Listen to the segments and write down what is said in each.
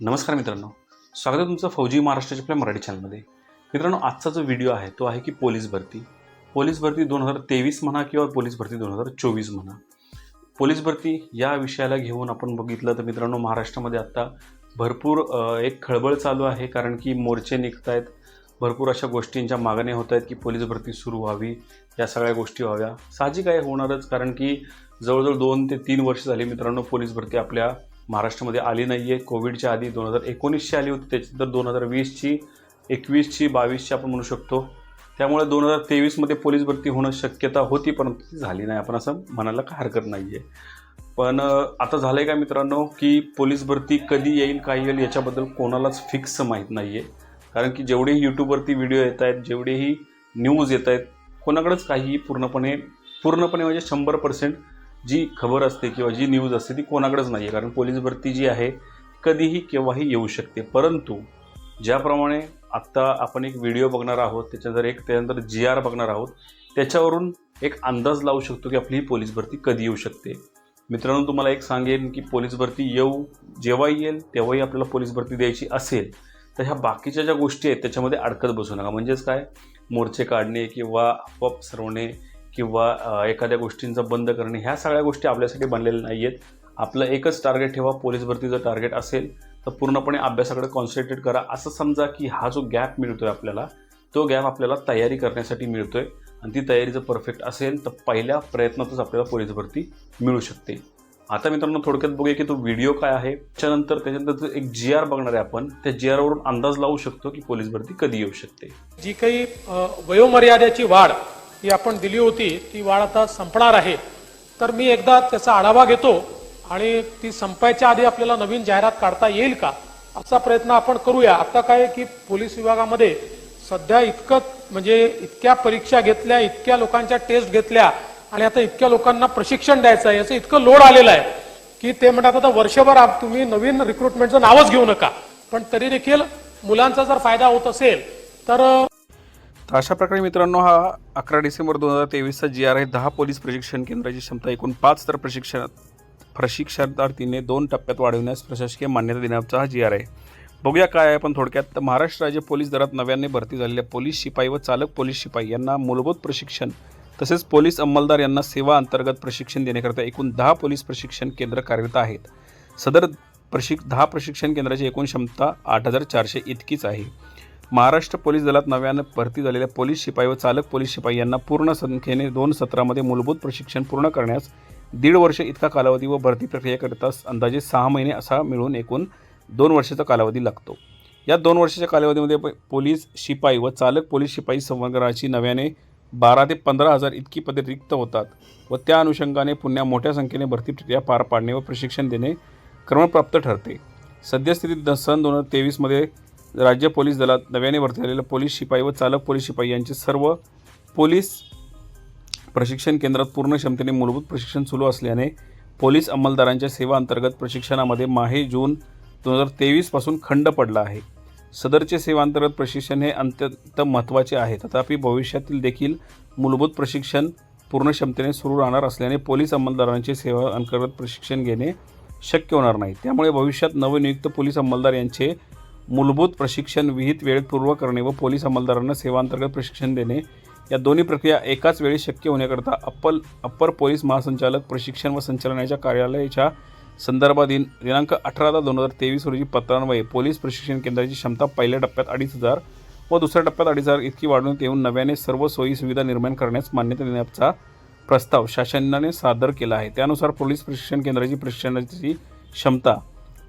नमस्कार मित्रांनो. स्वागत आहे तुमचं फौजी महाराष्ट्राच्या आपल्या मराठी चॅनलमध्ये. मित्रांनो आजचा जो व्हिडिओ आहे तो आहे की पोलीस भरती. पोलीस भरती दोन हजार तेवीस म्हणा किंवा पोलीस भरती दोन हजार चोवीस म्हणा. पोलीस भरती या विषयाला घेऊन आपण बघितलं तर मित्रांनो महाराष्ट्रामध्ये आत्ता भरपूर एक खळबळ चालू आहे. कारण की मोर्चे निघत आहेत भरपूर अशा गोष्टींच्या मागण्या होत आहेत की पोलीस भरती सुरू व्हावी. या सगळ्या गोष्टी व्हाव्या. साहजिक आहे होणारच. कारण की जवळजवळ दोन ते तीन वर्ष झाली मित्रांनो पोलीस भरती आपल्या महाराष्ट्रामध्ये आली नाही आहे कोविडच्या आधी दोन हजार एकोणीसची आली होती त्याच्यानंतर दोन हजार वीसची एकवीसची बावीसची आपण म्हणू शकतो. त्यामुळे दोन हजार तेवीसमध्ये पोलीस भरती होणं शक्यता होती परंतु ती झाली नाही. आपण असं म्हणायला काय हरकत नाही आहे पण आता झालं आहे का मित्रांनो की पोलीस भरती कधी येईल काय येईल याच्याबद्दल कोणालाच फिक्स माहीत नाही आहे कारण की जेवढेही यूट्यूबवरती व्हिडिओ येत आहेत जेवढेही न्यूज येत आहेत कोणाकडेच काहीही पूर्णपणे पूर्णपणे म्हणजे शंभर पर्सेंट जी खबर असते किंवा जी न्यूज असते ती कोणाकडेच नाही आहे कारण पोलीस भरती जी आहे कधीही केव्हाही येऊ शकते. परंतु ज्याप्रमाणे आत्ता आपण एक व्हिडिओ बघणार आहोत त्याच्यानंतर एक त्यानंतर जी आर बघणार आहोत त्याच्यावरून एक अंदाज लावू शकतो की आपली ही पोलीस भरती कधी येऊ शकते. मित्रांनो तुम्हाला एक सांगेन की पोलीस भरती येऊ जेव्हा येईल तेव्हाही आपल्याला पोलीस भरती द्यायची असेल तर ह्या बाकीच्या ज्या गोष्टी आहेत त्याच्यामध्ये अडकत बसू नका. म्हणजेच काय? मोर्चे काढणे किंवा आपोआप सरवणे किंवा एखाद्या गोष्टींचा बंद करणे ह्या सगळ्या गोष्टी आपल्यासाठी बनलेल्या नाही आहेत आपलं एकच टार्गेट ठेवा पोलीस भरतीचं टार्गेट असेल तर पूर्णपणे अभ्यासाकडे कॉन्सन्ट्रेट करा. असं समजा की हा जो गॅप मिळतो आहे आपल्याला तो गॅप आपल्याला तयारी करण्यासाठी मिळतो आहे आणि ती तयारी जर परफेक्ट असेल तर पहिल्या प्रयत्नातच आपल्याला पोलीस भरती मिळू शकते. आता मित्रांनो थोडक्यात बघूया की तो व्हिडिओ काय आहे. त्याच्यानंतर त्याच्यानंतर एक जी आर बघणार आहे आपण. त्या जी आरवरून अंदाज लावू शकतो की पोलीस भरती कधी येऊ शकते. जी काही वयोमर्यादेची वाढ ही आपण दिली होती ती वाढ आता संपणार आहे. तर मी एकदा त्याचा आढावा घेतो आणि ती संपायच्या आधी आपल्याला नवीन जाहिरात काढता येईल का? असा प्रयत्न आपण करूया. आता काय की पोलीस विभागामध्ये सध्या इतकं म्हणजे इतक्या परीक्षा घेतल्या इतक्या लोकांच्या टेस्ट घेतल्या आणि आता इतक्या लोकांना प्रशिक्षण द्यायचं आहे याचं इतकं लोड आलेलं आहे की ते म्हणतात आता वर्षभर तुम्ही नवीन रिक्रुटमेंटचं नावच घेऊ नका. पण तरी देखील मुलांचा जर फायदा होत असेल तर अशा प्रकारे मित्रांनो हा अकरा डिसेंबर दोन हजार तेवीसचा जी आर आहे दहा पोलीस प्रशिक्षण केंद्राची क्षमता एकूण पाच तर प्रशिक्षण प्रशिक्षणार्थीने दोन टप्प्यात वाढविण्यास प्रशासकीय मान्यता देण्याचा हा जी आर आहे बघूया काय आहे पण थोडक्यात तर महाराष्ट्र राज्य पोलीस दरात नव्याने भरती झालेल्या पोलीस शिपाई व चालक पोलीस शिपाई यांना मूलभूत प्रशिक्षण तसेच पोलीस अंमलदार यांना सेवा अंतर्गत प्रशिक्षण देण्याकरता एकूण दहा पोलीस प्रशिक्षण केंद्र कार्यरत आहेत. सदर प्रशिक दहा प्रशिक्षण केंद्राची एकूण क्षमता आठ हजार चारशे इतकीच आहे. महाराष्ट्र पोलीस दलात नव्यानं भरती झालेल्या पोलीस शिपाई व चालक पोलीस शिपाई यांना पूर्ण संख्येने दोन सत्रामध्ये मूलभूत प्रशिक्षण पूर्ण करण्यास दीड वर्ष इतका कालावधी व भरती प्रक्रियेकरिता अंदाजे सहा महिने असा मिळून एकूण दोन वर्षाचा कालावधी लागतो. या दोन वर्षाच्या कालावधीमध्ये प- पोलीस शिपाई व चालक पोलीस शिपाई संवर्गाची नव्याने बारा ते पंधरा हजार इतकी पदे रिक्त होतात व त्या अनुषंगाने पुन्हा मोठ्या संख्येने भरती प्रक्रिया पार पाडणे व प्रशिक्षण देणे क्रमप्राप्त ठरते. सद्यस्थितीत द- सन दोन हजार तेवीसमध्ये राज्य पोलीस दलात नव्याने भरती झालेल्या पोलीस शिपाई व चालक पोलीस शिपाई यांचे सर्व पोलीस प्रशिक्षण केंद्रात पूर्ण क्षमतेने मूलभूत प्रशिक्षण सुरू असल्याने पोलीस अंमलदारांच्या सेवा अंतर्गत प्रशिक्षणामध्ये माहे जून दोन हजार तेवीसपासून खंड पडला आहे. सदरचे सेवांतर्गत प्रशिक्षण हे अत्यंत महत्त्वाचे आहे. तथापि भविष्यातील देखील मूलभूत प्रशिक्षण पूर्ण क्षमतेने सुरू राहणार असल्याने पोलीस अंमलदारांचे सेवा अंतर्गत प्रशिक्षण घेणे शक्य होणार नाही. त्यामुळे भविष्यात नवनियुक्त पोलीस अंमलदार यांचे मूलभूत प्रशिक्षण विहित वेळेत पूर्व करणे व पोलीस अंमलदारांना सेवांतर्गत प्रशिक्षण देणे या दोन्ही प्रक्रिया एकाच वेळी शक्य होण्याकरता अप्पल अप्पर पोलीस महासंचालक प्रशिक्षण व संचालनाच्या कार्यालयाच्या संदर्भात दिन दिनांक अठरा दहा दोन हजार तेवीस रोजी पत्रान्वये पोलीस प्रशिक्षण केंद्राची क्षमता पहिल्या टप्प्यात अडीच हजार व दुसऱ्या टप्प्यात अडीच हजार इतकी वाढवण्यात येऊन नव्याने सर्व सोयी सुविधा निर्माण करण्यास मान्यता देण्याचा प्रस्ताव शासनाने सादर केला आहे. त्यानुसार पोलीस प्रशिक्षण केंद्राची प्रशिक्षणाची क्षमता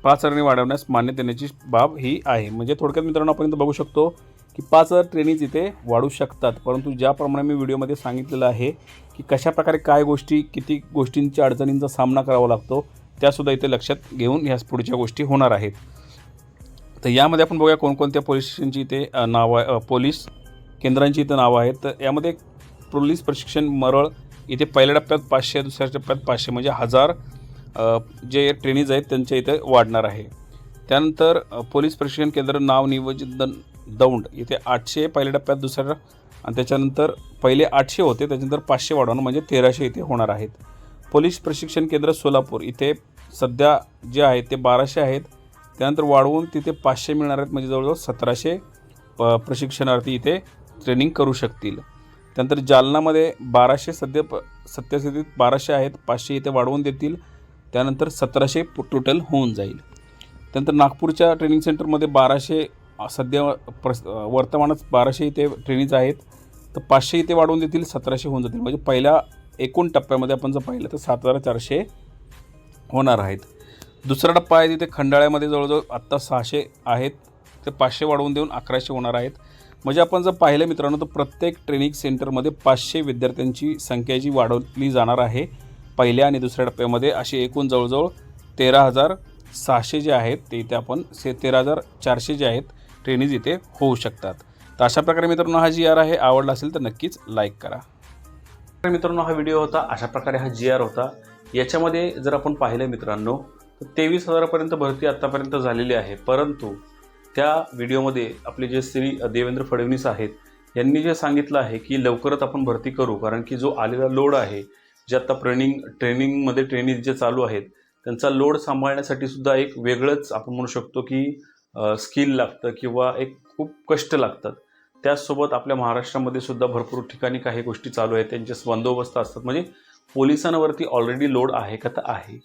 पाच हजारांनी वाढवण्यास मान्य देण्याची बाब ही आहे. म्हणजे थोडक्यात मित्रांनो आपण बघू शकतो की पाच हजार ट्रेनिंग इथे वाढू शकतात. परंतु ज्याप्रमाणे मी व्हिडिओमध्ये सांगितलेलं आहे की कशाप्रकारे काय गोष्टी किती गोष्टींच्या अडचणींचा सामना करावा लागतो त्यासुद्धा इथे लक्षात घेऊन ह्या पुढच्या गोष्टी होणार आहेत. तर यामध्ये आपण बघूया कोणकोणत्या पोलीस स्टेशनची इथे नावं आहे- पोलीस केंद्रांची इथं नावं आहेत. तर यामध्ये पोलीस प्रशिक्षण मरळ इथे पहिल्या टप्प्यात पाचशे दुसऱ्या टप्प्यात पाचशे म्हणजे हजार जे ट्रेनीज आहेत त्यांच्या इथे वाढणार आहे. त्यानंतर पोलीस प्रशिक्षण केंद्र नाव नियोजित द दौंड इथे आठशे पहिल्या टप्प्यात दुसऱ्या आणि त्याच्यानंतर पहिले आठशे होते त्याच्यानंतर पाचशे वाढवणं म्हणजे तेराशे इथे होणार आहेत. पोलीस प्रशिक्षण केंद्र सोलापूर इथे सध्या जे आहेत ते बाराशे आहेत. त्यानंतर वाढवून तिथे पाचशे मिळणार आहेत म्हणजे जवळजवळ सतराशे प प्रशिक्षणार्थी इथे ट्रेनिंग करू शकतील. त्यानंतर जालनामध्ये बाराशे सध्या प सत्यस्थितीत बाराशे आहेत पाचशे इथे वाढवून देतील. त्यानंतर सतराशे टोटल होऊन जाईल. त्यानंतर नागपूरच्या ट्रेनिंग सेंटरमध्ये बाराशे सध्या प्रस वर्तमानच बाराशे इथे ट्रेनिंग आहेत. तर पाचशे इथे वाढवून देतील सतराशे होऊन जातील. म्हणजे पहिल्या एकूण टप्प्यामध्ये आपण जर पाहिलं तर सात हजार चारशे होणार आहेत. दुसरा टप्पा आहे तिथे खंडाळ्यामध्ये जवळजवळ आत्ता सहाशे आहेत. ते पाचशे वाढवून देऊन अकराशे होणार आहेत. म्हणजे आपण जर पाहिलं मित्रांनो तर प्रत्येक ट्रेनिंग सेंटरमध्ये पाचशे विद्यार्थ्यांची संख्या जी वाढवली जाणार आहे पहिल्या आणि दुसऱ्या टप्प्यामध्ये अशी एकूण जवळजवळ तेरा हजार सहाशे जे आहेत ते इथे आपण से तेरा हजार चारशे जे आहेत ट्रेनीज इथे होऊ शकतात. तर अशा प्रकारे मित्रांनो हा जी आर आहे आवडला असेल तर नक्कीच लाईक करा. तर मित्रांनो हा व्हिडिओ होता अशा प्रकारे हा जी आर होता. याच्यामध्ये जर आपण पाहिलं मित्रांनो तर तेवीस हजारापर्यंत भरती आत्तापर्यंत झालेली आहे. परंतु त्या व्हिडिओमध्ये आपले जे श्री देवेंद्र फडणवीस आहेत यांनी जे सांगितलं आहे की लवकरच आपण भरती करू कारण की जो आलेला लोड आहे जे आता ट्रेनिंग ट्रेनिंगमध्ये ट्रेनिंग जे चालू आहेत त्यांचा लोड सांभाळण्यासाठी सुद्धा एक वेगळंच आपण म्हणू शकतो की स्किल लागतं किंवा एक खूप कष्ट लागतात. त्याचसोबत आपल्या महाराष्ट्रामध्ये सुद्धा भरपूर ठिकाणी काही गोष्टी चालू आहेत त्यांचे बंदोबस्त असतात. म्हणजे पोलिसांवरती ऑलरेडी लोड आहे का तर आहे.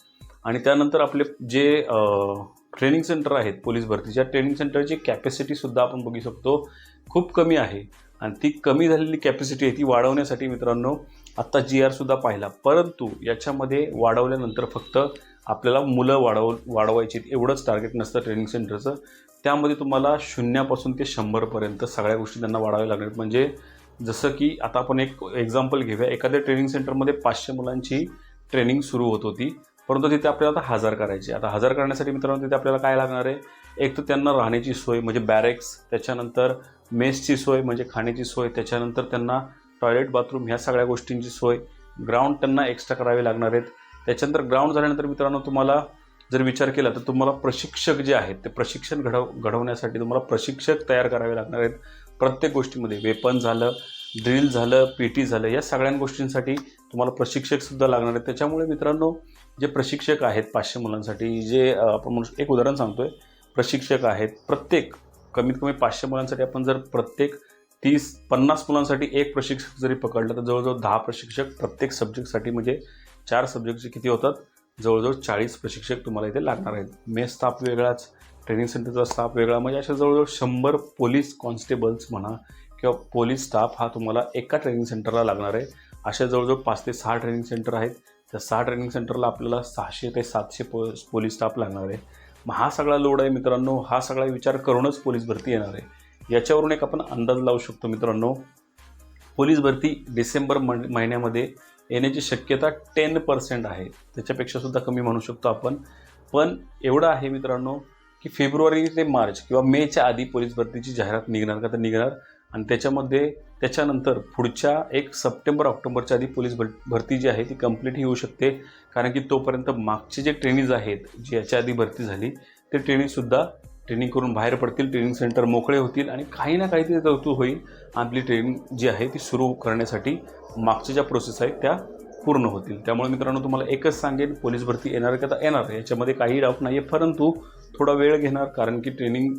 आणि त्यानंतर आपले जे ट्रेनिंग सेंटर आहेत पोलीस भरतीच्या ट्रेनिंग सेंटरची कॅपॅसिटीसुद्धा आपण बघू शकतो खूप कमी आहे. आणि ती कमी झालेली कॅपॅसिटी आहे ती वाढवण्यासाठी मित्रांनो आत्ता जी आरसुद्धा पाहिला. परंतु याच्यामध्ये वाढवल्यानंतर फक्त आपल्याला मुलं वाढव वाढवायची एवढंच टार्गेट नसतं ट्रेनिंग सेंटरचं त्यामध्ये तुम्हाला शून्यापासून ते शंभरपर्यंत सगळ्या गोष्टी त्यांना वाढाव्या लागणार म्हणजे जसं की आता आपण एक एक्झाम्पल घेऊया. एखाद्या ट्रेनिंग सेंटरमध्ये पाचशे मुलांची ट्रेनिंग सुरू होत होती. परंतु तिथे आपल्याला आता हजार करायची आता हजार करण्यासाठी मित्रांनो तिथे आपल्याला काय लागणार आहे? एक तर त्यांना राहण्याची सोय म्हणजे बॅरेक्स त्याच्यानंतर मेसची सोय म्हणजे खाण्याची सोय त्याच्यानंतर त्यांना टॉयलेट बाथरूम ह्या सगळ्या गोष्टींची सोय ग्राउंड त्यांना एक्स्ट्रा करावे लागणार आहेत. त्याच्यानंतर ग्राउंड झाल्यानंतर मित्रांनो तुम्हाला जर विचार केला तर तुम्हाला प्रशिक्षक जे आहेत ते प्रशिक्षण घडव घडवण्यासाठी तुम्हाला प्रशिक्षक तयार करावे लागणार आहेत. प्रत्येक गोष्टीमध्ये वेपन झालं ड्रिल झालं पी टी झालं या सगळ्या गोष्टींसाठी तुम्हाला प्रशिक्षकसुद्धा लागणार आहेत. त्याच्यामुळे मित्रांनो जे प्रशिक्षक आहेत पाचशे मुलांसाठी जे आपण म्हणू एक उदाहरण सांगतोय. प्रशिक्षक आहेत प्रत्येक कमीत कमी पाचशे मुलांसाठी आपण जर प्रत्येक तीस पन्नास मुलांसाठी एक प्रशिक्षक जरी पकडलं तर जवळजवळ दहा प्रशिक्षक प्रत्येक सब्जेक्टसाठी म्हणजे चार सब्जेक्टचे किती होतात? जवळजवळ चाळीस प्रशिक्षक तुम्हाला इथे लागणार आहेत. मेस स्टाफ वेगळाच ट्रेनिंग सेंटरचा स्टाफ वेगळा म्हणजे अशा जवळजवळ शंभर पोलीस कॉन्स्टेबल्स म्हणा किंवा पोलीस स्टाफ हा तुम्हाला एका ट्रेनिंग सेंटरला लागणार आहे. अशा जवळजवळ पाच ते सहा ट्रेनिंग सेंटर आहेत. त्या सहा ट्रेनिंग सेंटरला आपल्याला सहाशे ते सातशे पो पोलीस स्टाफ लागणार आहे. मग हा सगळा लोड आहे मित्रांनो हा सगळा विचार करूनच पोलीस भरती येणार आहे. याच्यावरून एक आपण अंदाज लावू शकतो मित्रांनो. पोलीस भरती डिसेंबर महिन्यामध्ये येण्याची शक्यता टेन पर्सेंट आहे. त्याच्यापेक्षा सुद्धा कमी म्हणू शकतो आपण. पण एवढं आहे मित्रांनो की फेब्रुवारी ते मार्च किंवा मेच्या आधी पोलीस भरतीची जाहिरात निघणार का तर निघणार. आणि त्याच्यामध्ये त्याच्यानंतर पुढच्या एक सप्टेंबर ऑक्टोबरच्या आधी पोलीस भर भरती जी आहे ती कंप्लीट होऊ शकते. कारण की तोपर्यंत मागचे जे ट्रेनिंग आहेत जी याच्या आधी भरती झाली ते ट्रेनिंगसुद्धा ट्रेनिंग करून बाहेर पडतील ट्रेनिंग सेंटर मोकळे होतील आणि काही ना काहीतरी तरतूद होईल. आपली ट्रेनिंग जी आहे ती सुरू करण्यासाठी मागच्या ज्या प्रोसेस आहेत त्या पूर्ण होतील. त्यामुळे मित्रांनो तुम्हाला एकच सांगेन पोलीस भरती येणार का तर येणार. याच्यामध्ये काही डाऊट नाही आहे परंतु थोडा वेळ घेणार कारण की ट्रेनिंग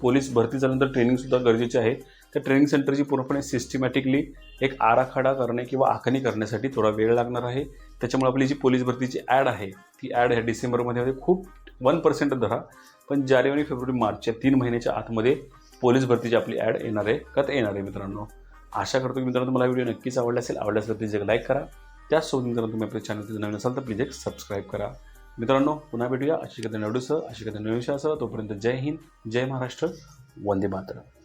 पोलीस भरती झाल्यानंतर ट्रेनिंगसुद्धा गरजेची आहे. त्या ट्रेनिंग सेंटरची पूर्णपणे सिस्टमॅटिकली एक आराखडा करणे किंवा आखणी करण्यासाठी थोडा वेळ लागणार आहे. त्याच्यामुळे आपली जी पोलीस भरतीची ॲड आहे ती ॲड ह्या डिसेंबरमध्ये खूप वन पर्सेंट धरा. पण जानेवारी फेब्रुवारी मार्च या तीन महिन्याच्या आतमध्ये पोलीस भरतीची आपली ॲड येणार आहे. का तर येणार आहे मित्रांनो. आशा करतो की मित्रांनो तुम्हाला व्हिडिओ नक्कीच आवडला असेल. आवडला असेल तर प्लीज एक लाईक करा. त्याचसोबत मित्रांनो तुम्ही आपल्या चॅनल नवीन असाल तर प्लीज एक सबस्क्राईब करा. मित्रांनो पुन्हा भेटूया. अशी कथा नवडूसह अशी कथा निवडूसह तोपर्यंत जय हिंद जय महाराष्ट्र वंदे मातरम.